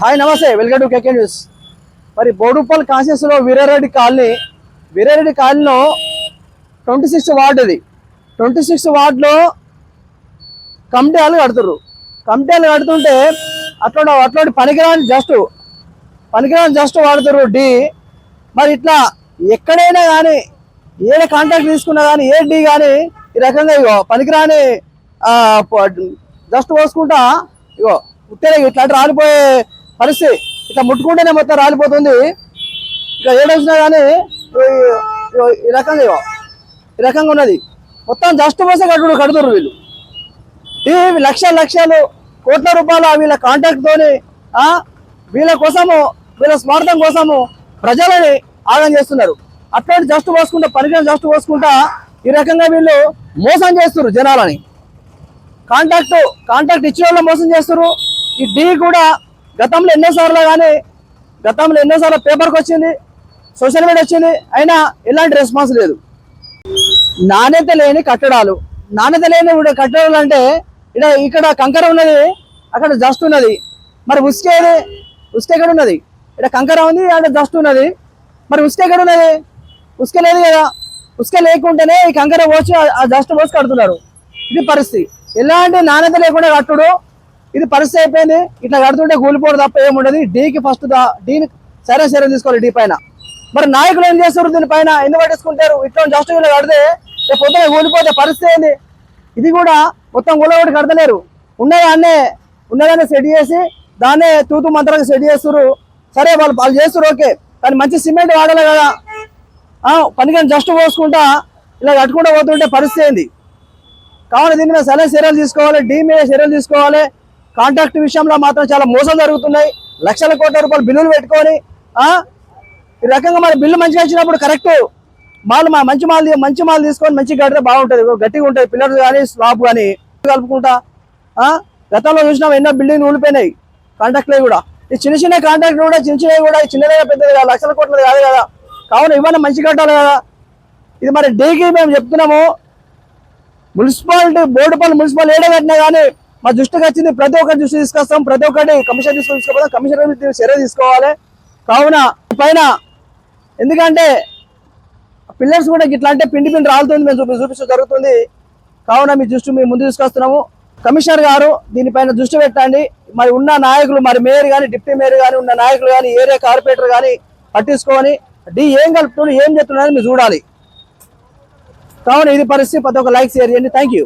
Hi నమస్తే. Welcome to KK news. మరి బోడుపల్ కాన్షియస్లో వీరారెడ్డి కాలనీ వీరారెడ్డి కాలనీలో ట్వంటీ సిక్స్ వార్డు ఇది. ట్వంటీ సిక్స్ వార్డులో కమిటీలు కడుతుర్రు. కమిటీలు కడుతుంటే అట్లా అట్లాంటి పనికిరాని జస్ట్ పనికిరాని జస్ట్ వాడుతురు డి. మరి ఇట్లా ఎక్కడైనా కానీ ఏ కాంటాక్ట్ తీసుకున్నా కానీ ఏ డి కానీ ఈ రకంగా ఇగో పనికిరాని జస్ట్ పోసుకుంటా ఇగో ఉత్తరే ఇట్లా రాలిపోయే పరిస్థితి. ఇట్లా ముట్టుకుంటేనే మొత్తం రాలిపోతుంది. ఇక ఏడొచ్చినా కానీ ఈ- రకంగా ఈ రకంగా ఉన్నది. మొత్తం జస్ట్ పోసే కట్టుడు కడుతురు వీళ్ళు. ఇవి లక్షల లక్షలు కోట్ల రూపాయలు వీళ్ళ కాంటాక్ట్తోని వీళ్ళ కోసము వీళ్ళ స్వార్థం కోసము ప్రజలని ఆగం చేస్తున్నారు. అట్లాంటి జస్ట్ పోసుకుంటా పరిగణ జస్ట్ పోసుకుంటా ఈ రకంగా వీళ్ళు మోసం చేస్తున్నారు జనాలని. కాంటాక్ట్ కాంటాక్ట్ ఇచ్చిన వాళ్ళు మోసం చేస్తున్నారు ఈ డీ కూడా గతంలో ఎన్నోసార్లు కానీ గతంలో ఎన్నోసార్లు పేపర్కి వచ్చింది సోషల్ మీడియా వచ్చింది అయినా ఎలాంటి రెస్పాన్స్ లేదు. నాణ్యత లేని కట్టడాలు. నాణ్యత లేని కట్టడాలు అంటే ఇక్కడ ఇక్కడ కంకర ఉన్నది అక్కడ జస్ట్ ఉన్నది. మరి ఉసుక ఏది? ఉసుక ఎక్కడ ఉన్నది? ఇక్కడ కంకర ఉంది అక్కడ జస్ట్ ఉన్నది. మరి ఉసుక ఎక్కడ ఉన్నది? ఉసుక లేదు కదా. ఉసుక లేకుంటేనే ఈ కంకర పోసి ఆ- ఆ జస్ట్ పోసి కడుతున్నారు. ఇది పరిస్థితి. ఎలాంటి నాణ్యత లేకుండా కట్టుడు ఇది పరిస్థితి అయిపోయింది. ఇట్లా కడుతుంటే కూలిపోవడం తప్ప ఏముండదు. డీకి ఫస్ట్ డీని సరే సరే తీసుకోవాలి డీ పైన. మరి నాయకులు ఏం చేస్తారు దీనిపైన ఎందుకు పట్టించుకుంటారు? ఇట్లా జస్ట్ వీళ్ళు కడితే రేపు పొద్దున కూలిపోతే పరిస్థితి ఏంది? ఇది కూడా మొత్తం కూలగొట్టి కడతలేరు. ఉన్నదాన్నే ఉన్నదాన్ని సెట్ చేసి దాన్నే తూతు మంత్రంగా సెట్ చేస్తారు సరే వాళ్ళు వాళ్ళు చేస్తారు ఓకే. కానీ మంచి సిమెంట్ వాడాలి కదా. ఆ, పనికని జస్ట్ పోసుకుంటా ఇలా కట్టుకుంటూ పోతుంటే పరిస్థితి ఏంది? కావాలి దీని మీద సరైన చర్యలు తీసుకోవాలి. డీ మీద చర్యలు తీసుకోవాలి. కాంట్రాక్ట్ విషయంలో మాత్రం చాలా మోసం జరుగుతున్నాయి. లక్షల కోట్ల రూపాయలు బిల్లులు పెట్టుకొని ఈ రకంగా మరి బిల్లు మంచిగా వచ్చినప్పుడు కరెక్ట్. మాల్ మా మంచి మాల్ మంచి మాల్ తీసుకొని మంచిగా కడితే బాగుంటుంది. గట్టిగా ఉంటుంది పిల్లర్స్ కానీ స్లాబ్ కానీ కలుపుకుంటా ఆ? గతంలో చూసినాం ఎన్నో బిల్డింగ్ ఊలిపోయినాయి కాంట్రాక్ట్లే కూడా. ఈ చిన్న చిన్న కాంట్రాక్ట్ కూడా చిన్న చిన్నవి కూడా చిన్నదిగా పెద్దది కాదు. లక్షల కోట్లది కాదు కదా. కావున ఇవన్నీ మంచి కట్టాలి కదా. ఇది మరి డీకి మేము చెప్తున్నాము. మున్సిపాలిటీ బోర్డు పనులు మున్సిపల్ ఏడే కట్టినా కానీ మా దృష్టికి వచ్చింది ప్రతి ఒక్కరి దృష్టి తీసుకొస్తాం ప్రతి ఒక్కటి కమిషన్ తీసుకొని తీసుకుపోతాం కమిషనర్ చర్య తీసుకోవాలి. కావున పైన ఎందుకంటే పిల్లర్స్ కూడా ఇట్లా అంటే పిండి పిండి రాలుతుంది మేము చూపి చూపిస్తూ జరుగుతుంది. కావున మీ దృష్టి మేము ముందు తీసుకొస్తున్నాము. కమిషనర్ గారు దీనిపైన దృష్టి పెట్టండి. మరి ఉన్న నాయకులు మరి మేయర్ కానీ డిప్యూటీ మేయర్ కానీ ఉన్న నాయకులు కానీ ఏరియా కార్పొరేటర్ కానీ పట్టించుకొని డి ఏం కలుపుతున్నారు ఏం చెప్తున్నాడని మీరు చూడాలి. కావున ఇది పరిస్థితి. ప్రతి ఒక్క లైక్ షేర్ చేయండి. Thank you